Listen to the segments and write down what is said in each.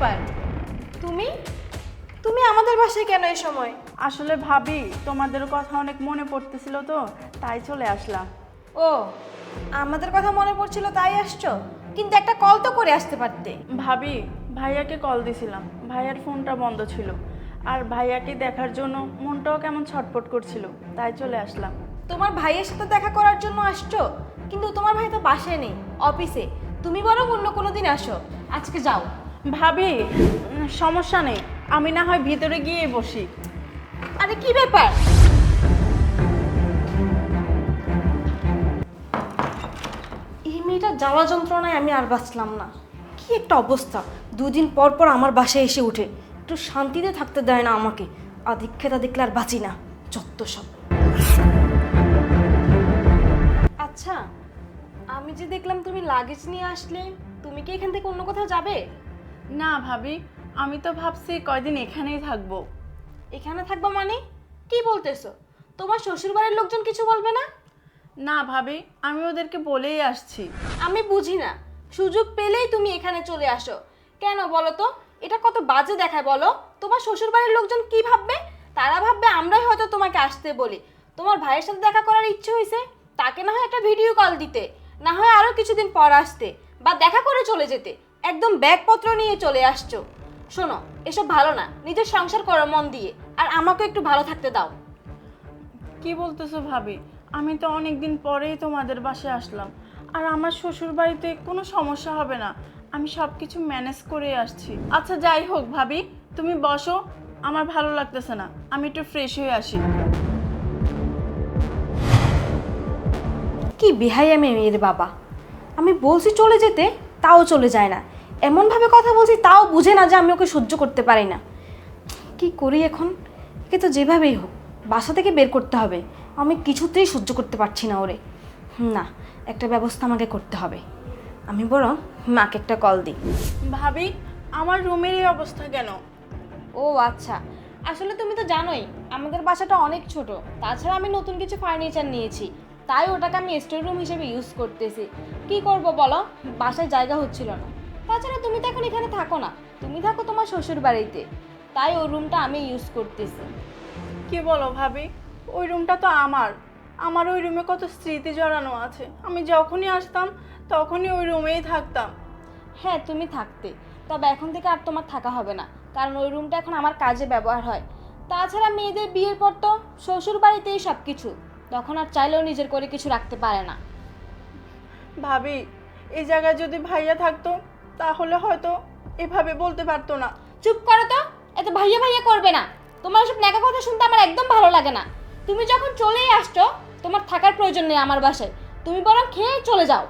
ব্যাপার? তুমি? তুমি আমাদের বাসায় কেন এই সময়? আসলে ভাবি তোমাদের কথা অনেক মনে পড়তেছিল তো তাই চলে আসলাম। ও আমাদের কথা মনে পড়ছিল তাই আসছো? কিন্তু একটা কল তো করে আসতে পারতে। ভাবি ভাইয়াকে কল দিছিলাম। ভাইয়ার ফোনটা বন্ধ ছিল। আর ভাইয়াকে দেখার জন্য মনটাও কেমন ছটফট করছিল তাই চলে আসলাম। তোমার ভাইয়ের সাথে দেখা করার জন্য আসছো? কিন্তু তোমার ভাই তো বাসায় নেই অফিসে। তুমি বরং অন্য কোনো দিন আসো। আজকে যাও। ভাবি সমস্যা নেই। আমি না হয় ভিতরে গিয়ে বসি। আরে কি ব্যাপার? এই মেয়েটা জ্বালা যন্ত্রণায় আমি আর বাঁচলাম না। কি একটা অবস্থা। দুদিন পর পর আমার বাসায় এসে উঠে। একটু শান্তিতে থাকতে দেয় না আমাকে। আধিক্ষেতা দেখলে আর বাঁচি না যত সব। আচ্ছা আমি যে দেখলাম তুমি লাগেজ নিয়ে আসলে, তুমি কি এখান থেকে অন্য কোথাও যাবে? না ভাবি আমি তো ভাবছি কয়দিন এখানেই থাকব। এখানে থাকব মানে? কি বলতেছো? তোমার শ্বশুরবাড়ির লোকজন কিছু বলবে না? না ভাবি আমি ওদেরকে বলেই আসছি। আমি বুঝি না। সুযোগ পেলেই তুমি এখানে চলে আসো। কেন বলো তো? এটা কত বাজে দেখায় বলো? তোমার শ্বশুরবাড়ির লোকজন কি ভাববে? তারা ভাববে আমরাই হয়তো তোমাকে আসতে বলি। তোমার ভাইয়ের সাথে দেখা করার ইচ্ছে হয়েছে তাকে না হয় একটা ভিডিও কল দিতে না হয় আরও কিছুদিন পর আসতে বা দেখা করে চলে যেতে। একদম ব্যাগপত্র নিয়ে চলে আসছো। শোনো এসব ভালো না। নিজের সংসার করো মন দিয়ে। আর আমাকে একটু ভালো থাকতে দাও। কি বলতেছো ভাবি? আমি তো অনেক দিন পরেই তোমাদের বাসায় আসলাম। আর আমার শ্বশুর বাড়িতে কোনো সমস্যা হবে না। আমি সব কিছু ম্যানেজ করে আসছি। আচ্ছা যাই হোক ভাবি তুমি বসো। আমার ভালো লাগতেছে না। আমি একটু ফ্রেশ হয়ে আসি। কি বেহাই আমি মেয়ের বাবা। আমি বলছি চলে যেতে? তাও চলে যায় না। এমনভাবে কথা বলছি তাও বুঝে না যে আমি ওকে সহ্য করতে পারি না। কি করি এখন? একে তো যেভাবেই হোক বাসা থেকে বের করতে হবে। আমি কিছুতেই সহ্য করতে পারছি না ওরে। না একটা ব্যবস্থা আমাকে করতে হবে। আমি বরং মাকে একটা কল দিই। ভাবি আমার রুমের এই অবস্থা কেন? ও আচ্ছা আসলে তুমি তো জানোই আমাদের বাসাটা অনেক ছোট। তাছাড়া আমি নতুন কিছু ফার্নিচার নিয়েছি। তাই ওটাকে আমি স্টোর রুম হিসেবে ইউজ করতেছি। কি করব বলো? বাসায় জায়গা হচ্ছিল না। তাছাড়া তুমি তো এখন এখানে থাকো না। তুমি থাকো তোমার শ্বশুর বাড়িতে তাই ওই রুমটা আমি ইউজ করতেছি। কি বলো ভাবি? ওই রুমটা তো আমার। আমার ওই রুমে কত স্মৃতি জড়ানো আছে। আমি যখনই আসতাম তখনই ওই রুমেই থাকতাম। হ্যাঁ তুমি থাকতে। তবে এখন থেকে আর তোমার থাকা হবে না। কারণ ওই রুমটা এখন আমার কাজে ব্যবহার হয়। তাছাড়া মেয়েদের বিয়ের পর তো শ্বশুর বাড়িতেই সব কিছু তখন আর চাইলেও নিজের করে কিছু রাখতে পারে না। ভাবি এই জায়গায় যদি ভাইয়া থাকতো তাহলে হয়তো এভাবে বলতে পারতো না। চুপ করো তো এত ভাইয়া ভাইয়া করবে না। তোমার সব নেকা কথা শুনতে আমার একদম ভালো লাগে না। তুমি যখন চলেই আসছো তোমার থাকার প্রয়োজন নেই আমার বাসায়। তুমি বরং খেয়ে চলে যাও।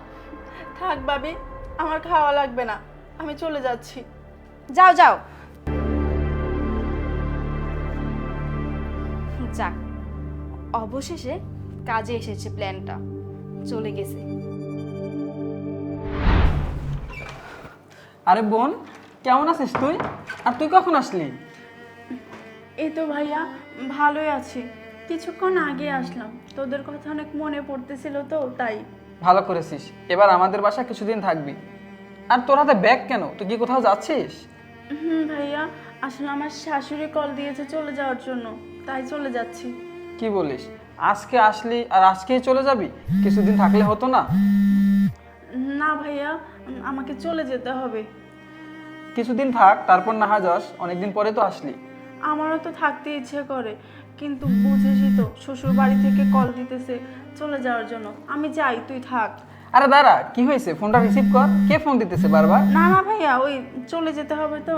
থাক ভাবি আমার খাওয়া লাগবে না। আমি চলে যাচ্ছি। যাও যাও। যাক অবশেষে কাজে এসেছে প্ল্যানটা। চলে গেছে। আরে বোন কেমন আছিস তুই? আর তুই কখন আসলি? এই তো ভাইয়া ভালোই আছি। কিছুক্ষণ আগে আসলাম। তোদের কথা অনেক মনে পড়তেছিল তো তাই। ভালো করেছিস। এবার আমাদের বাসা কিছুদিন থাকবি। আর তোর হাতে ব্যাগ কেন? তুই কি কোথাও যাচ্ছিস? হুম ভাইয়া। আসলে আমার শাশুড়ি কল দিয়েছে চলে যাওয়ার জন্য। তাই চলে যাচ্ছি। কি বলিস? আজকে আসলি আর আজকেই চলে যাবি? কিছুদিন থাকলে হতো না। না ভাইয়া আমাকে চলে যেতে হবে। কিছুদিন থাক তারপর না হয় যাস। অনেকদিন পরে তো আসলি। আমারও তো থাকতে ইচ্ছে করে কিন্তু বুঝেছি তো শ্বশুর বাড়ি থেকে কল দিতেছে চলে যাওয়ার জন্য। আমি যাই তুই থাক। আরে দাঁড়া কি হয়েছে? ফোনটা রিসিভ কর। কে ফোন দিতেছে বারবার? না না ভাইয়া ওই চলে যেতে হবে তো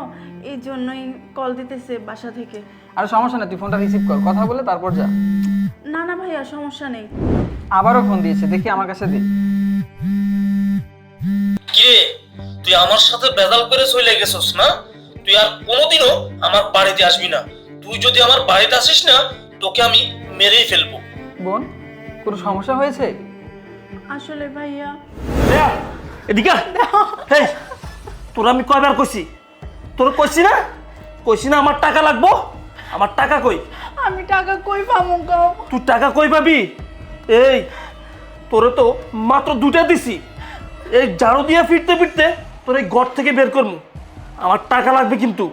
এই জন্যই কল দিতেছে বাসা থেকে। আরে সমস্যা নেই তুই ফোনটা রিসিভ কর। কথা বলে তারপর যা। না না ভাইয়া সমস্যা নেই। আবারও ফোন দিয়েছে দেখি আমার কাছে দে। কিরে তুই আমার সাথে বেদাল করে চলে গেছস না? তুই আর কোনোদিনও আমার বাড়িতে আসবি না। তুই যদি আমার বাড়িতে আসিস না তোকে আমি মেরেই ফেলব। বোন কোনো সমস্যা হয়েছে? আসলে ভাইয়া। এদিকে আয়। তোর আমি কয়বার কইছি? তোর কইছি না? কইছি না আমার টাকা লাগবো? আমার টাকা কই? আমি টাকা কই পামু গাও তুই টাকা কই পাবি? এই তোরে তো মাত্র দুটা দিছি। এই ঝাড়ু দিয়ে ফিরতে ফিরতে তোর এই ঘর থেকে বের করব আমার টাকা লাগবে কিন্তু।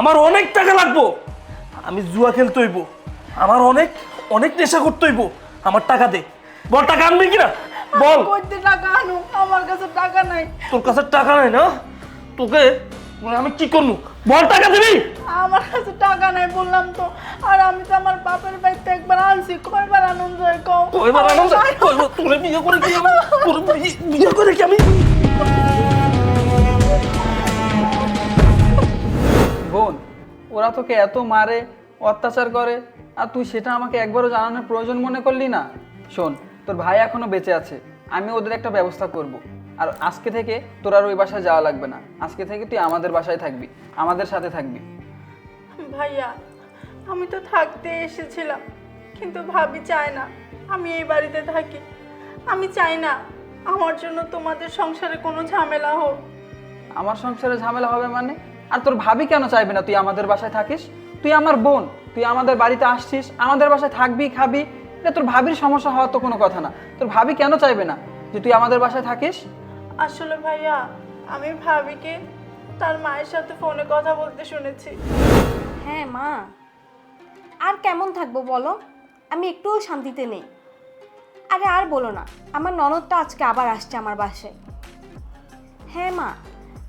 আমার অনেক টাকা লাগবো। আমি জুয়া খেলতে হইব। আমার অনেক অনেক নেশা করতে হইব। আমার টাকা দে। বল টাকা আনবি কিনা? বল। করতে টাকা আনো আমার কাছে টাকা নাই। তোর কাছে টাকা নাই না? তোকে আমি কি করব? বল টাকা দিবি। আমার কাছে টাকা নাই বললাম তো। আর আমি তো আমার বাপের বাড়িতে একবার আনছি। কয়বার আনন্দ হয় কও? কয়বার আনন্দ কয়বার? তোরে বিয়ে করে কি আমি? তোরে বিয়ে করে কি আমি? বোন ওরা তোকে এত মারে অত্যাচার করে আর তুই সেটা আমাকে একবারও জানানোর প্রয়োজন মনে করলি না? শোন তোর ভাই এখনও বেঁচে আছে আমি ওদের একটা ব্যবস্থা করব। আর আজকে থেকে তোর আর ওই বাসায় যাওয়া লাগবে না। আজকে থেকে তুই আমাদের বাসায় থাকবি আমাদের সাথে থাকবি। ভাইয়া আমি তো থাকতে এসেছিলাম কিন্তু ভাবি চায় না আমি এই বাড়িতে থাকি। আমি চাই না আমার জন্য তোমাদের সংসারে কোনো ঝামেলা হোক। আমার সংসারে ঝামেলা হবে মানে? আর তোর ভাবি কেন চাইবে না তুই আমাদের বাসায় থাকিস? তুই আমার বোন তুই আমাদের বাড়িতে আসছিস আমাদের বাসায় থাকবি খাবি এটা তোর ভাবির সমস্যা হওয়ার তো কোনো কথা না। তোর ভাবি কেন চাইবে না যে তুই আমাদের বাসায় থাকিস? আসলে ভাইয়া আমি ভাবিকে তার মায়ের সাথে ফোনে কথা বলতে শুনেছি। হ্যাঁ মা। আর কেমন থাকব বলো? আমি একটুও শান্তিতে নেই। আরে আর বলো না আমার ননদটা আজকে আবার আসছে আমার বাসায়। হ্যাঁ মা।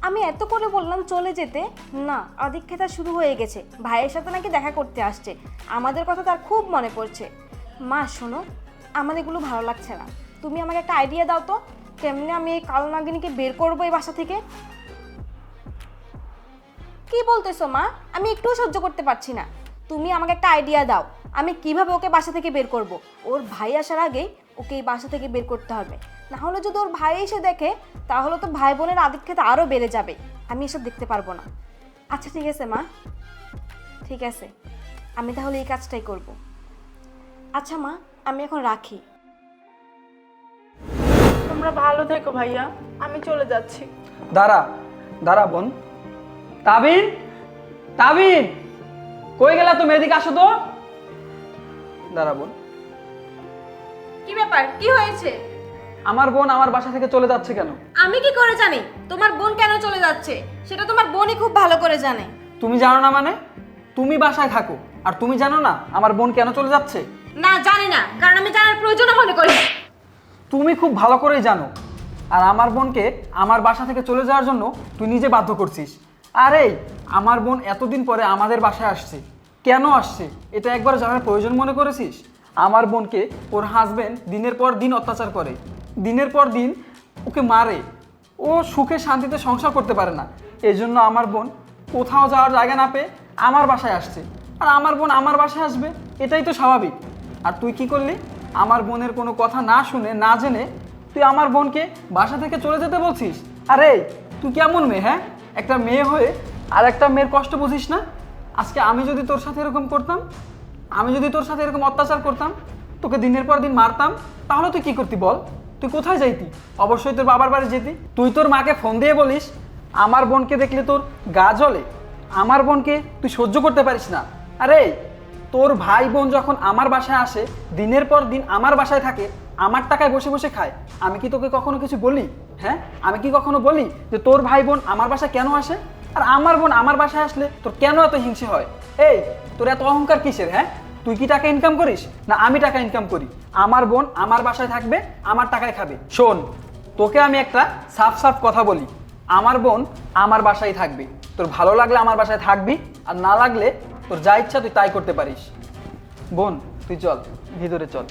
আমি এত করে বললাম চলে যেতে। না আদিক্ষেতা শুরু হয়ে গেছে। ভাইয়ের সাথে নাকি দেখা করতে আসছে। আমাদের কথা তার খুব মনে পড়ছে। মা, শোনো, আমার এগুলো ভালো লাগছে না। তুমি আমাকে একটা আইডিয়া দাও তো, কেমনে আমি এই কালো নাগিনীকে বের করব এই বাসা থেকে? কি বলতেছো মা? আমি একটুও সহ্য করতে পারছি না। তুমি আমাকে একটা আইডিয়া দাও, আমি কীভাবে ওকে বাসা থেকে বের করব? ওর ভাই আসার আগেই ওকে এই বাসা থেকে বের করতে হবে। না হলে যদি ওর ভাই এসে দেখে, তাহলে তো ভাই বোনের আদিক্ষেতা আরও বেড়ে যাবে। আমি এসব দেখতে পারব না। আচ্ছা ঠিক আছে মা। ঠিক আছে। আমি তাহলে এই কাজটাই করব। আচ্ছা মা আমি এখন রাখি। তোমরা ভালো থেকো ভাইয়া আমি চলে যাচ্ছি। দাঁড়া দাঁড়া বোন। তাবিন তাবিন কই গেলা তুমি এদিকে আসো তো? দাঁড়া বোন। কি ব্যাপার কি হয়েছে? আমার বোন আমার বাসা থেকে চলে যাচ্ছে কেন? আমি কি করে জানি? তোমার বোন কেন চলে যাচ্ছে? সেটা তোমার বোনই খুব ভালো করে জানে। তুমি জানো না মানে? তুমি বাসায় থাকো। আর তুমি জানো না আমার বোন কেন চলে যাচ্ছে? না, জানি না, কারণ আমি জানার প্রয়োজন মনে করি তুমি খুব ভালো করেই জানো। আর আমার বোনকে আমার বাসা থেকে চলে যাওয়ার জন্য তুই নিজে বাধ্য করছিস। আরে আমার বোন এতদিন পরে আমাদের বাসায় আসছে। কেন আসছে, এটা একবার জানার প্রয়োজন মনে করেছিস? আমার বোনকে ওর হাজবেন্ড দিনের পর দিন অত্যাচার করে। দিনের পর দিন ওকে মারে। ও সুখে শান্তিতে সংসার করতে পারে না। এই জন্য আমার বোন কোথাও যাওয়ার জায়গা না পেয়ে আমার বাসায় আসছে। আর আমার বোন আমার বাসায় আসবে, এটাই তো স্বাভাবিক। আর তুই কি করলি? আমার বোনের কোনো কথা না শুনে, না জেনে তুই আমার বোনকে বাসা থেকে চলে যেতে বলছিস? আরে, তুই কেমন মেয়ে হ্যাঁ? একটা মেয়ে হয়ে আর একটা মেয়ের কষ্ট বুঝিস না? আজকে আমি যদি তোর সাথে এরকম করতাম, আমি যদি তোর সাথে এরকম অত্যাচার করতাম, তোকে দিনের পর দিন মারতাম, তাহলে তুই কি করতি বল? তুই কোথায় যাইতি? অবশ্যই তোর বাবার বাড়ি যেতি। তুই তোর মাকে ফোন দিয়ে বলিস, আমার বোনকে দেখলে তোর গা জ্বলে, আমার বোনকে তুই সহ্য করতে পারিস না। আরে তোর ভাই বোন যখন আমার বাসায় আসে, দিনের পর দিন আমার বাসায় থাকে, আমার টাকায় বসে বসে খায়, আমি কি তোকে কখনো কিছু বলি? হ্যাঁ? আমি কি কখনো বলি যে তোর ভাই বোন আমার বাসায় কেন আসে? আর আমার বোন আমার বাসায় আসলে তোর কেন এত হিংসে হয়? এই, তোর এত অহংকার কিসের হ্যাঁ? তুই কি টাকা ইনকাম করিস? না, আমি টাকা ইনকাম করি। আমার বোন আমার বাসায় থাকবে, আমার টাকায় খাবে। শোন, তোকে আমি একটা সাফ সাফ কথা বলি। আমার বোন আমার বাসায় থাকবে। তোর ভালো লাগলে আমার বাসায় থাকবি, আর না লাগলে তোর যা ইচ্ছা তুই তাই করতে পারিস। বোন তুই চল ভিতরে চল।